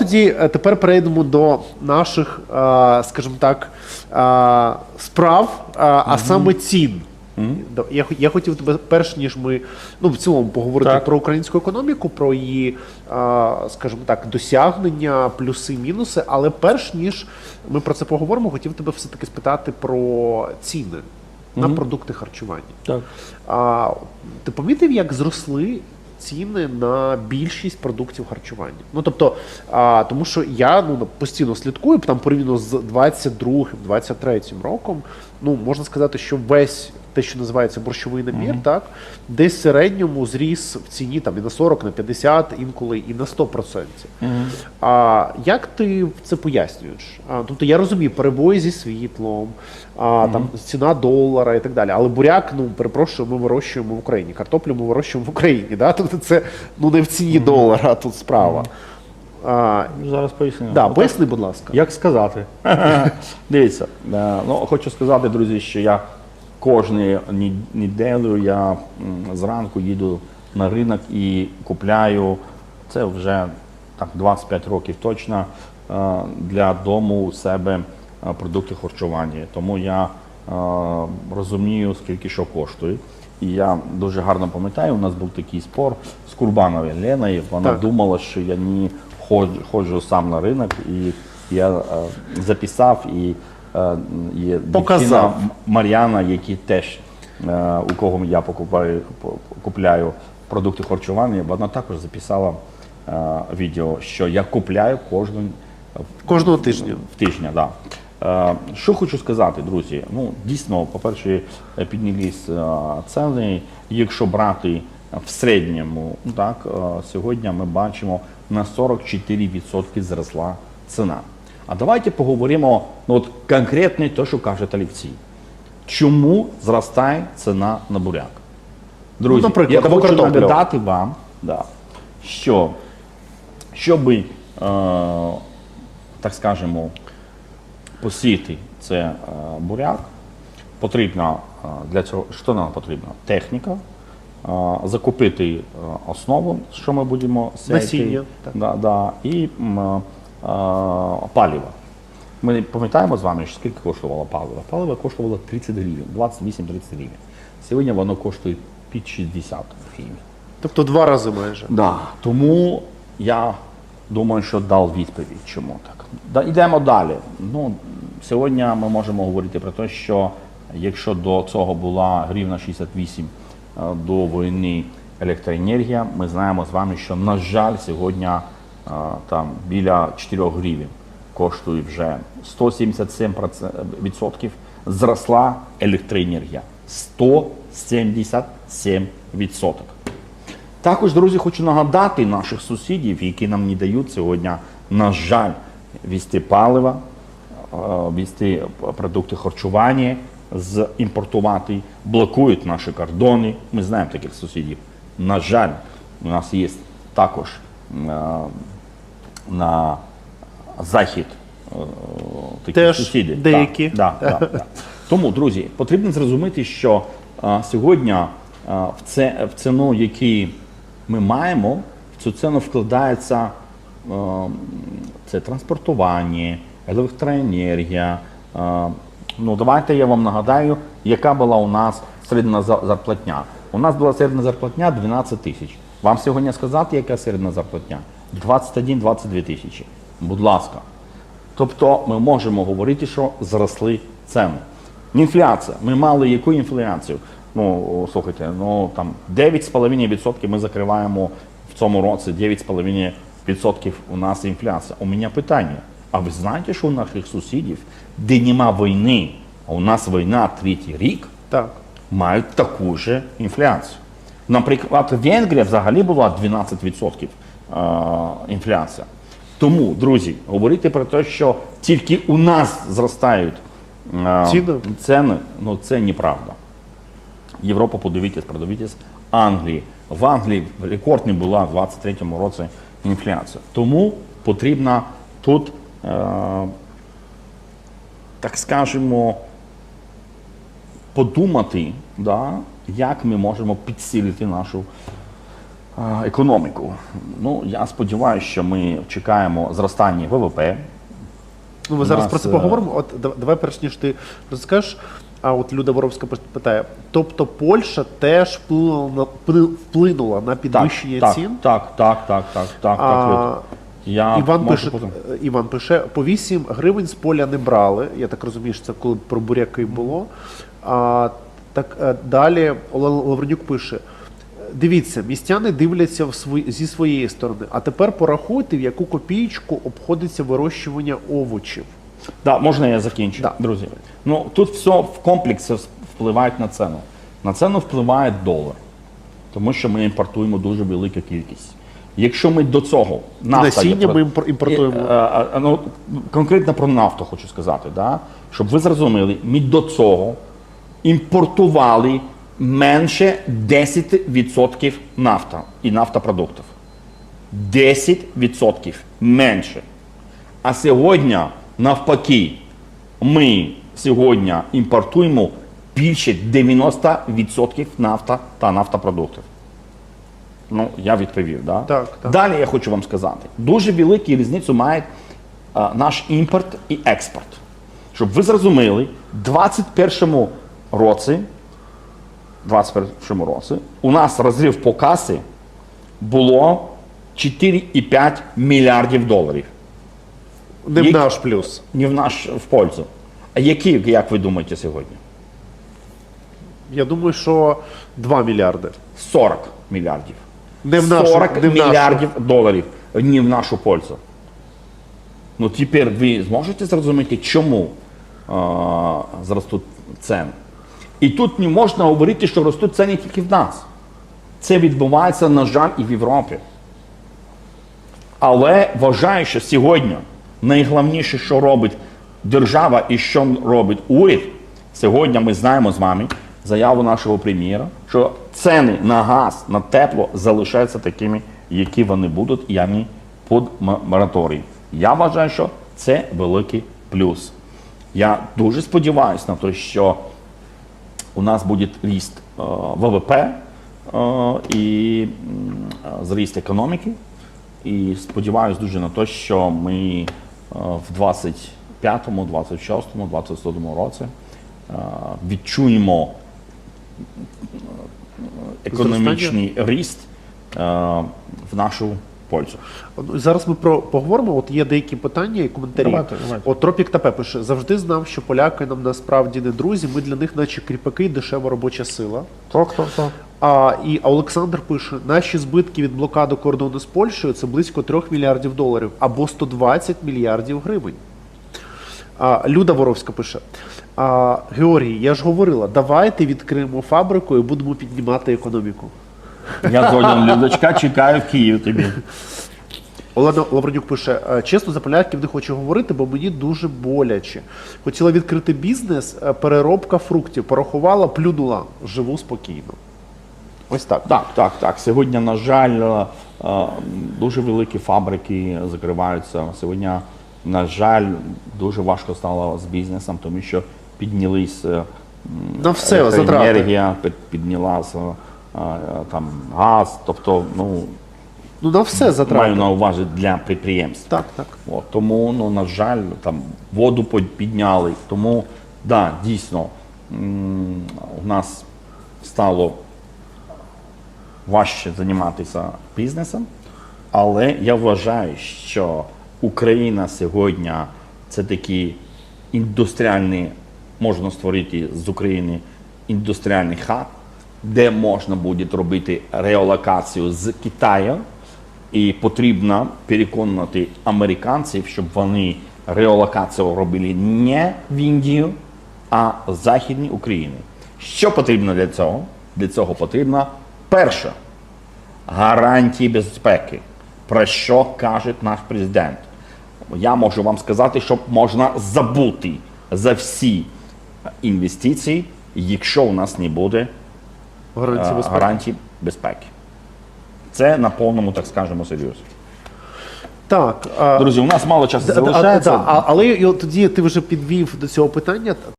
Тоді е, тепер перейдемо до наших, е, скажімо так, е, справ, а саме цін. Я, я хотів тебе, перш ніж ми ну, в цілому поговорити Так. про українську економіку, про її, скажімо так, досягнення, плюси, мінуси. Але перш ніж ми про це поговоримо, хотів тебе все-таки спитати про ціни на продукти харчування. Так. Ти помітив, як зросли ціни на більшість продуктів харчування? Ну тобто, а, тому що я ну постійно слідкую там порівняно з 22-м, 23-м роком. Ну можна сказати, що весь те, що називається борщовий набір, так десь в середньому зріс в ціні там і на 40, на 50, інколи і на 100%. А як ти це пояснюєш? А, тобто я розумію, перебої зі світлом, а, там ціна долара і так далі. Але буряк, ну перепрошую, ми вирощуємо в Україні. Картоплю ми вирощуємо в Україні. Да? Тобто це ну не в ціні долара тут справа. А, Зараз поясню. да, Отак, поясни, будь ласка. Як сказати? Дивіться, е, ну, хочу сказати, друзі, що я кожну неділю я зранку їду на ринок і купляю, це вже так 25 років точно, е, для дому у себе е, продукти харчування. Тому я е, розумію, скільки що коштує. І я дуже гарно пам'ятаю, у нас був такий спор з Курбановою Леною. Вона Так. думала, що я не ходжу, ходжу сам на ринок, і я записав і, е, і Показав. дівчина Мар'яна, які теж е, у кого я покупаю, купляю продукти харчування, вона також записала е, відео, що я купляю кожен Кожного тижня. в тижня, да. Е, Що хочу сказати, друзі? Ну, дійсно, по-перше, піднялись е, ціни. Якщо брати в середньому, так, е, сьогодні ми бачимо на 44% зросла ціна. А давайте поговоримо ну, от, конкретно те, що каже Олексій. Чому зростає ціна на буряк? Друзі, Ну, я хочу картоплю. нагадати вам, да, що щоб, е, так скажемо, посіяти це е, буряк, потрібно е, для цього, що нам потрібно? Техніка, е, закупити е, основу, що ми будемо сіяти, Насіння, так. Да, да, і е, паліво. Ми пам'ятаємо з вами, скільки коштувало паливо? Паливо коштувало 30 гривень, 28-30 гривень. Сьогодні воно коштує під 60 гривень. Тобто два рази майже. Да. Тому я думаю, що дав відповідь, чому так. Да, йдемо далі. Ну, сьогодні ми можемо говорити про те, що якщо до цього була гривна 68 е, до війни електроенергія, ми знаємо з вами, що, на жаль, сьогодні там біля 4 гривень коштує вже 177% зросла електроенергія. 177%. Також, друзі, хочу нагадати наших сусідів, які нам не дають сьогодні, на жаль, візти палива, візти продукти харчування, імпортувати, блокують наші кордони. Ми знаємо таких сусідів. На жаль, у нас є також на захід е, такі Теж сусіди. деякі. Да, да, да, да. Тому, друзі, потрібно зрозуміти, що а, сьогодні а, в, це, в ціну, яку ми маємо, в цю ціну вкладається а, це транспортування, електроенергія. А, ну, давайте я вам нагадаю, яка була у нас середня зарплатня. У нас була середня зарплатня 12 тисяч. Вам сьогодні сказати, яка середня зарплатня? 21-22 тисячі. Будь ласка. Тобто ми можемо говорити, що зросли ціни. Інфляція. Ми мали яку інфляцію? Ну, слухайте, ну там 9,5% ми закриваємо в цьому році 9,5% у нас інфляція. У мене питання. А ви знаєте, що у наших сусідів, де нема війни, а у нас війна третій рік, Так. мають таку ж інфляцію. Наприклад, Венгрія взагалі була 12% е, інфляція. Тому, друзі, говорити про те, що тільки у нас зростають е, Ціни? ну це неправда. Європа, подивіться, продивіться, Англії. В Англії рекордна була в 23-му році інфляція. Тому потрібно тут, е, так скажемо, подумати, да, як ми можемо підсилити нашу економіку. Ну, я сподіваюся, що ми чекаємо зростання ВВП. Ну, ми зараз нас, про це е, поговоримо. От давай, перш ніж ти розкажеш. А от Люда Воровська питає: тобто Польща теж вплинула на вплинула на підвищення так, цін? Так, так, так, так, так, А, так. Люд. Я Іван пише, потім- е, Іван пише, по 8 гривень з поля не брали. Я так розумію, що це коли про буряки було. А, так е, далі Лавренюк пише: дивіться, містяни дивляться в свої, зі своєї сторони, а тепер порахуйте, в яку копієчку обходиться вирощування овочів. Да, можна я закінчу, Да. друзі. Ну тут все в комплексі впливає на ціну. На ціну впливає долар, тому що ми імпортуємо дуже велику кількість. Якщо ми до цього нафта насіння є ми імпортуємо. І, е, е, ну, конкретно про нафту хочу сказати, да? щоб ви зрозуміли, ми до цього імпортували менше 10% нафта і нафтопродуктів. 10% менше. А сьогодні, навпаки, ми сьогодні імпортуємо більше 90% нафта та нафтопродуктів. Ну, я відповів, да? Так, так. Далі я хочу вам сказати. Дуже велику різницю має а, наш імпорт і експорт. Щоб ви зрозуміли, в 2021 році, 21 році у нас розрив по касі було 4,5 мільярдів доларів. Не в наш плюс. Не в наш в пользу. А які, як ви думаєте, сьогодні? Я думаю, що 2 мільярди. 40 мільярдів. Не в нашу- 40 не в нашу. мільярдів доларів не в нашу пользу. Ну тепер ви зможете зрозуміти, чому а, зростуть ціни. І тут не можна говорити, що ростуть ціни тільки в нас. Це відбувається, на жаль, і в Європі. Але вважаю, що сьогодні найголовніше, що робить держава і що робить уряд, сьогодні ми знаємо з вами заяву нашого прем'єра, що ціни на газ, на тепло залишаються такими, які вони будуть, і вони під мораторій. Я вважаю, що це великий плюс. Я дуже сподіваюся на те, що у нас буде ріст е, ВВП е, і е, зріст економіки. І сподіваюся дуже на те, що ми в 25-му, 26-му, 27-му році відчуємо економічний ріст в нашу пользу. Зараз ми про поговоримо. От є деякі питання і коментарі. Давайте, давайте. От Тропік ТП пише: завжди знав, що поляки нам насправді не друзі. Ми для них, наче кріпаки, дешева робоча сила. Так, так, так. А і Олександр пише: наші збитки від блокади кордону з Польщею це близько 3 мільярдів доларів або 120 мільярдів гривень. А, Люда Воровська пише: а, Георгій, я ж говорила, давайте відкриємо фабрику і будемо піднімати економіку. Я згоден, Людочка, чекаю в Київ тобі. Олена Лавренюк пише: «Е, чесно, за поляків не хочу говорити, бо мені дуже боляче. Хотіла відкрити бізнес, е, переробка фруктів. Порахувала, плюнула. Живу спокійно. Ось так. Так, так, так. Сьогодні, на жаль, е, дуже великі фабрики закриваються. Сьогодні, на жаль, дуже важко стало з бізнесом, тому що піднялись На все, затрати. піднялася там газ. Тобто, ну Ну на все маю на увазі для підприємств. Так, так. От, тому, ну, на жаль, там воду підняли. Тому, да, дійсно, у нас стало важче займатися бізнесом, але я вважаю, що Україна сьогодні це такий індустріальний, можна створити з України індустріальний хаб, де можна буде робити реалокацію з Китаю. І потрібно переконати американців, щоб вони реалокацію робили не в Індію, а в Західній Україні. Що потрібно для цього? Для цього потрібно перше гарантії безпеки, про що каже наш президент. Я можу вам сказати, що можна забути за всі інвестиції, якщо у нас не буде Гарантії е, безпеки. гарантій безпеки. Це на повному, так скажемо, серйозі. Так. Друзі, у нас мало часу залишається. а- але тоді ти вже підвів до цього питання.